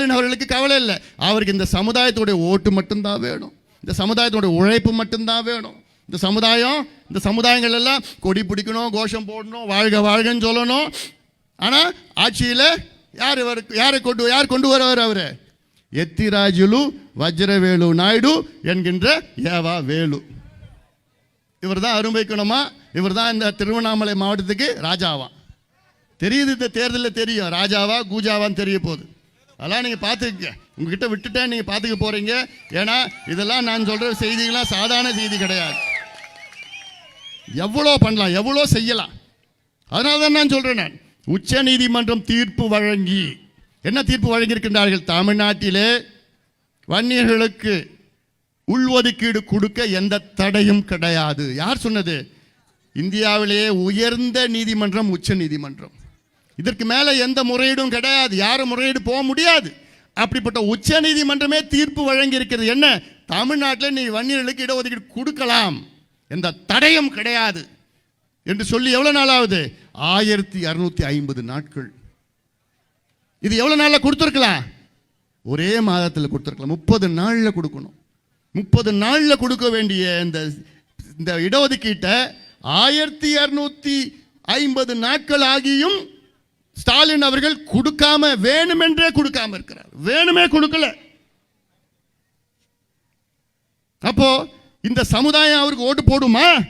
ஸ்டாலின் அவர்களுக்கு கவலை இல்லை. அவருக்கு இந்த சமுதாயத்துடைய ஓட்டு மட்டும்தான் வேணும். இந்த சமுதாயத்துடைய உழைப்பு மட்டும்தான் வேணும். இந்த சமுதாயம் இந்த சமுதாயங்கள் எல்லாம் கொடி பிடிக்கணும் கோஷம் போடணும் வாழ்க வாழ்கன்னு சொல்லணும். ஆனால் ஆட்சியில் யார் யாரை கொண்டு யார் கொண்டு வருவார் அவர்? எத்திராஜுலு வஜ்ரவேலு நாயுடு என்கின்ற ஏவா வேலு. இவர் தான் அருமைக்கணுமா இவர் தான் இந்த திருவண்ணாமலை மாவட்டத்துக்கு ராஜாவான் தெரியுது இந்த தேர்தலில் தெரியும். ராஜாவா கூஜாவான்னு தெரிய போகுது. அதெல்லாம் நீங்கள் பார்த்துக்கங்க உங்ககிட்ட விட்டுட்டேன் நீங்கள் பார்த்துக்க போகிறீங்க ஏன்னா இதெல்லாம் நான் சொல்கிற செய்திகள்லாம் சாதாரண செய்தி கிடையாது. எவ்வளோ பண்ணலாம் எவ்வளோ செய்யலாம். அதனால தான் நான் சொல்கிறேன் நான். உச்ச நீதிமன்றம் தீர்ப்பு வழங்கி என்ன தீர்ப்பு வழங்கியிருக்கின்றார்கள்? தமிழ்நாட்டிலே வன்னியர்களுக்கு உள்ஒதுக்கீடு கொடுக்க எந்த தடையும் கிடையாது. யார் சொன்னது? இந்தியாவிலேயே உயர்ந்த நீதிமன்றம் உச்ச நீதிமன்றம். இதற்கு மேலே எந்த முறையீடும் கிடையாது. யாரும் முறையீடு போக முடியாது. அப்படிப்பட்ட உச்ச நீதிமன்றமே தீர்ப்பு வழங்கியிருக்கிறது. என்ன? தமிழ்நாட்டில் நீ வன்னியர்களுக்கு இடஒதுக்கீடு கொடுக்கலாம். எந்த தடையும் கிடையாது. என்று சொல்லி எவ்வளோ நாள் ஆகுது ஆயிரத்தி இரநூத்தி ஐம்பது நாட்கள். இது எவ்வளோ நாளில் கொடுத்துருக்கலாம்? ஒரே மாதத்தில் கொடுத்துருக்கலாம். முப்பது நாளில் கொடுக்கணும். முப்பது நாளில் கொடுக்க வேண்டிய இந்த இந்த இடஒதுக்கீட்டை ஆயிரத்தி இரநூத்தி ஐம்பது நாட்கள் ஆகியும் ஸ்டாலின் அவர்கள் கொடுக்காம வேணுமென்றே கொடுக்காம இருக்கிறார். வேணுமே கொடுக்கல. அப்போ இந்த சமுதாயம் அவருக்கு ஓட்டு போடுமா?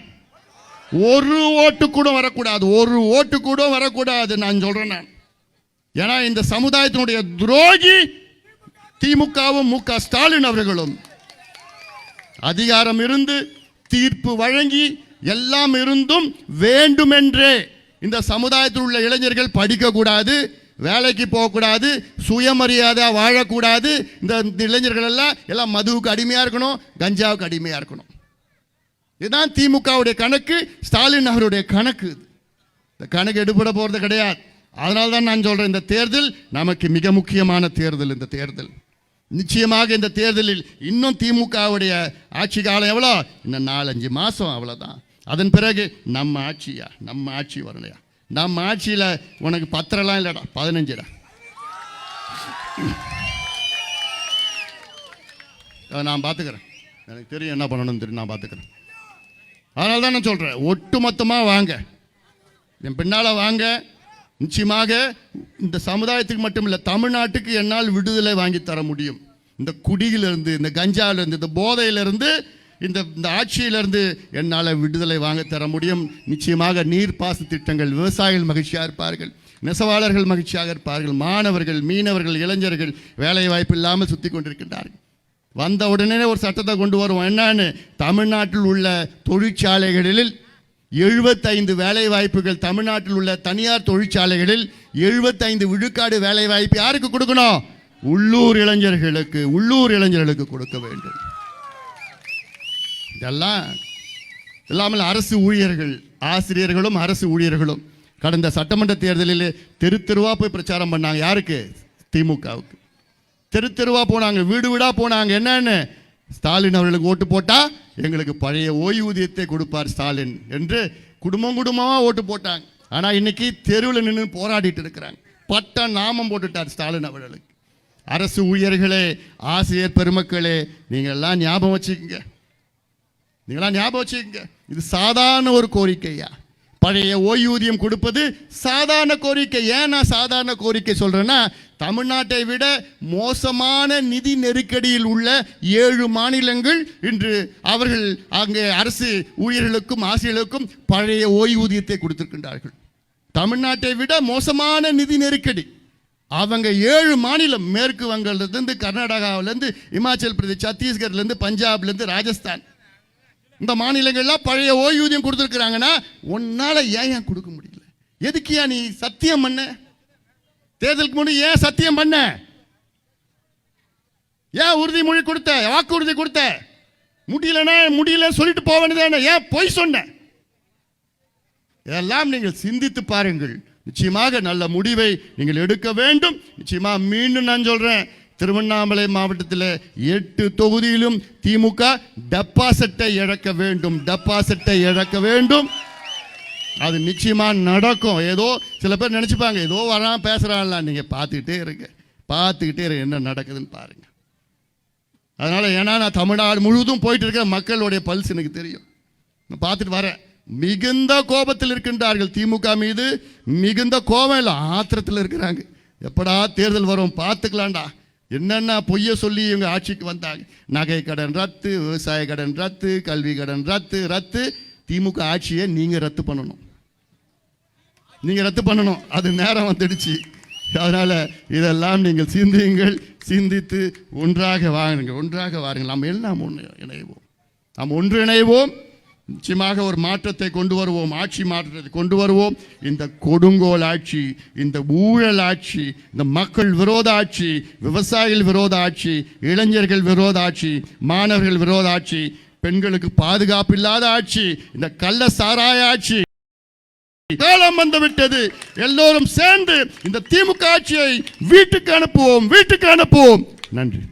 ஒரு ஓட்டு கூட வரக்கூடாது. ஒரு ஓட்டு கூட வரக்கூடாது. நான் சொல்றேன் நான். ஏன்னா இந்த சமுதாயத்தினுடைய துரோகி திமுகவும் மு க ஸ்டாலின் அவர்களும் அதிகாரம் இருந்து தீர்ப்பு வழங்கி எல்லாம் இருந்தும் வேண்டுமென்றே இந்த சமுதாயத்தில் உள்ள இளைஞர்கள் படிக்கக்கூடாது வேலைக்கு போகக்கூடாது சுயமரியாதை வாழக்கூடாது. இந்த இந்த இளைஞர்கள் எல்லாம் எல்லாம் மதுவுக்கு அடிமையாக இருக்கணும் கஞ்சாவுக்கு அடிமையாக இருக்கணும். இதுதான் திமுகவுடைய கணக்கு ஸ்டாலின் அவருடைய கணக்கு இது. இந்த கணக்கு எடுபட போகிறது கிடையாது. அதனால தான் நான் சொல்கிறேன் இந்த தேர்தல் நமக்கு மிக முக்கியமான தேர்தல் இந்த தேர்தல். நிச்சயமாக இந்த தேர்தலில் இன்னும் திமுகவுடைய ஆட்சி காலம் எவ்வளோ? இன்னும் நாலஞ்சு மாதம் அவ்வளோதான். அதன் பிறகு நம்ம ஆட்சியா? நம்ம ஆட்சி வரலையா? நம்ம ஆட்சியில் உனக்கு பத்திரம்லாம் இல்லைடா பதினஞ்சுடா. நான் பார்த்துக்கிறேன் எனக்கு தெரியும் என்ன பண்ணணும்னு தெரியும் நான் பார்த்துக்கிறேன் அதனால தான் நான் சொல்கிறேன் ஒட்டுமொத்தமாக வாங்க. என் பின்னால் வாங்க. நிச்சயமாக இந்த சமுதாயத்துக்கு மட்டும் இல்லை தமிழ்நாட்டுக்கு என்னால் விடுதலை வாங்கி தர முடியும். இந்த குடியிலிருந்து இந்த கஞ்சாவிலிருந்து இந்த போதையிலிருந்து இந்த இந்த ஆட்சியிலிருந்து என்னால் விடுதலை வாங்க தர முடியும். நிச்சயமாக நீர்ப்பாச திட்டங்கள் விவசாயிகள் மகிழ்ச்சியாக இருப்பார்கள். நெசவாளர்கள் மகிழ்ச்சியாக இருப்பார்கள். மாணவர்கள் மீனவர்கள் இளைஞர்கள் வேலை வாய்ப்பு இல்லாமல் சுற்றி கொண்டிருக்கின்றார்கள். வந்த உடனே ஒரு சட்டத்தை கொண்டு வருவோம். என்னன்னு? தமிழ்நாட்டில் உள்ள தொழிற்சாலைகளில் எழுபத்தைந்து வேலை வாய்ப்புகள் தமிழ்நாட்டில் உள்ள தனியார் தொழிற்சாலைகளில் எழுபத்தைந்து விழுக்காடு வேலை வாய்ப்பு யாருக்கு கொடுக்கணும்? உள்ளூர் இளைஞர்களுக்கு உள்ளூர் இளைஞர்களுக்கு கொடுக்க வேண்டும். இதெல்லாம் இல்லாமல் அரசு ஊழியர்கள் ஆசிரியர்களும் அரசு ஊழியர்களும் கடந்த சட்டமன்ற தேர்தலில் தெரு தெருவாக போய் பிரச்சாரம் பண்ணாங்க. யாருக்கு? திமுகவுக்கு. தெரு தெருவாக போனாங்க வீடு வீடாக போனாங்க. என்னன்னு? ஸ்டாலின் அவர்களுக்கு ஓட்டு போட்டால் எங்களுக்கு பழைய ஓய்வூதியத்தை கொடுப்பார் ஸ்டாலின் என்று குடும்பம் குடும்பமாக ஓட்டு போட்டாங்க. ஆனால் இன்னைக்கு தெருவில் நின்று போராடிட்டு இருக்கிறாங்க. பட்ட நாமம் போட்டுட்டார் ஸ்டாலின் அவர்களுக்கு. அரசு ஊழியர்களே ஆசிரியர் பெருமக்களே நீங்கள் எல்லாம் ஞாபகம் வச்சுக்கோங்க. நீங்களாம் ஞாபகம் வச்சுக்கோங்க. இது சாதாரண ஒரு கோரிக்கையா? பழைய ஓய்வூதியம் கொடுப்பது சாதாரண கோரிக்கை. ஏன் நான் சாதாரண கோரிக்கை சொல்கிறேன்னா தமிழ்நாட்டை விட மோசமான நிதி நெருக்கடியில் உள்ள ஏழு மாநிலங்கள் இன்று அவர்கள் அங்கே அரசு ஊழியர்களுக்கும் ஆசிரியர்களுக்கும் பழைய ஓய்வூதியத்தை கொடுத்திருக்கின்றார்கள். தமிழ்நாட்டை விட மோசமான நிதி நெருக்கடி. அவங்க ஏழு மாநிலம் மேற்கு வங்கலேருந்து கர்நாடகாவிலேருந்து இமாச்சல் பிரதேஷ் சத்தீஸ்கர்லேருந்து பஞ்சாப்லேருந்து ராஜஸ்தான். இந்த மாநிலங்கள்லாம் பழைய ஓய்வூதியம் கொடுத்துருக்குறாங்கன்னா உன்னால் ஏன் ஏன் கொடுக்க முடியல? எதுக்கியா நீ சத்தியம் பண்ண? தேர்தலுக்கு முன்னாடி ஏன் சத்தியம் பண்ண? ஏன் உறுதிமொழி கொடுத்த? வாக்குறுதி கொடுத்த? முடியலன்னா முடியலன்னு சொல்லிட்டு போக வேண்டியதானே ஏன் பொய் சொன்ன? இதெல்லாம் நீங்கள் சிந்தித்து பாருங்கள். நிச்சயமாக நல்ல முடிவை நீங்கள் எடுக்க வேண்டும். நிச்சயமாக மீண்டும் நான் சொல்கிறேன் திருவண்ணாமலை மாவட்டத்தில் எட்டு தொகுதியிலும் திமுக டெபாசிட்டை இழக்க வேண்டும் டெபாசிட்டை இழக்க வேண்டும். அது நிச்சயமாக நடக்கும். ஏதோ சில பேர் நினச்சிப்பாங்க ஏதோ வரான் பேசுகிறான்லாம் நீங்கள் பார்த்துக்கிட்டே இருங்க. பார்த்துக்கிட்டே இருங்க என்ன நடக்குதுன்னு பாருங்க. அதனால் ஏன்னா நான் தமிழ்நாடு முழுவதும் போயிட்டு இருக்கிற மக்களுடைய பல்ஸ் எனக்கு தெரியும். நான் பார்த்துட்டு வரேன். மிகுந்த கோபத்தில் இருக்கின்றார்கள் திமுக மீது. மிகுந்த கோபம் இல்லை ஆத்திரத்தில் இருக்கிறாங்க. எப்படா தேர்தல் வரும்? பார்த்துக்கலாம்டா. என்னென்ன பொய்ய சொல்லி இவங்க ஆட்சிக்கு வந்தாங்க. நகை கடன் ரத்து விவசாய கடன் ரத்து கல்வி கடன் ரத்து ரத்து. திமுக ஆட்சியை நீங்கள் ரத்து பண்ணணும். நீங்கள் ரத்து பண்ணணும். அது நேரம் வந்துடுச்சு. அதனால் இதெல்லாம் நீங்கள் சிந்தியுங்கள். சிந்தித்து ஒன்றாக வாருங்கள். ஒன்றாக வாருங்கள். நாம் எல்லாம் ஒன்று இணைவோம். நாம் ஒன்று இணைவோம். நிச்சயமாக ஒரு மாற்றத்தை கொண்டு வருவோம் ஆட்சி மாற்றத்தை கொண்டு வருவோம். இந்த கொடுங்கோல் ஆட்சி இந்த ஊழல் ஆட்சி இந்த மக்கள் விரோத ஆட்சி விவசாயிகள் விரோத ஆட்சி இளைஞர்கள் விரோத ஆட்சி மாணவர்கள் விரோத ஆட்சி பெண்களுக்கு பாதுகாப்பு இல்லாத ஆட்சி இந்த கள்ள சாராய ஆட்சி. காலம் வந்துவிட்டது. எல்லோரும் சேர்ந்து இந்த திமுக ஆட்சியை வீட்டுக்கு அனுப்புவோம் வீட்டுக்கு அனுப்புவோம். நன்றி.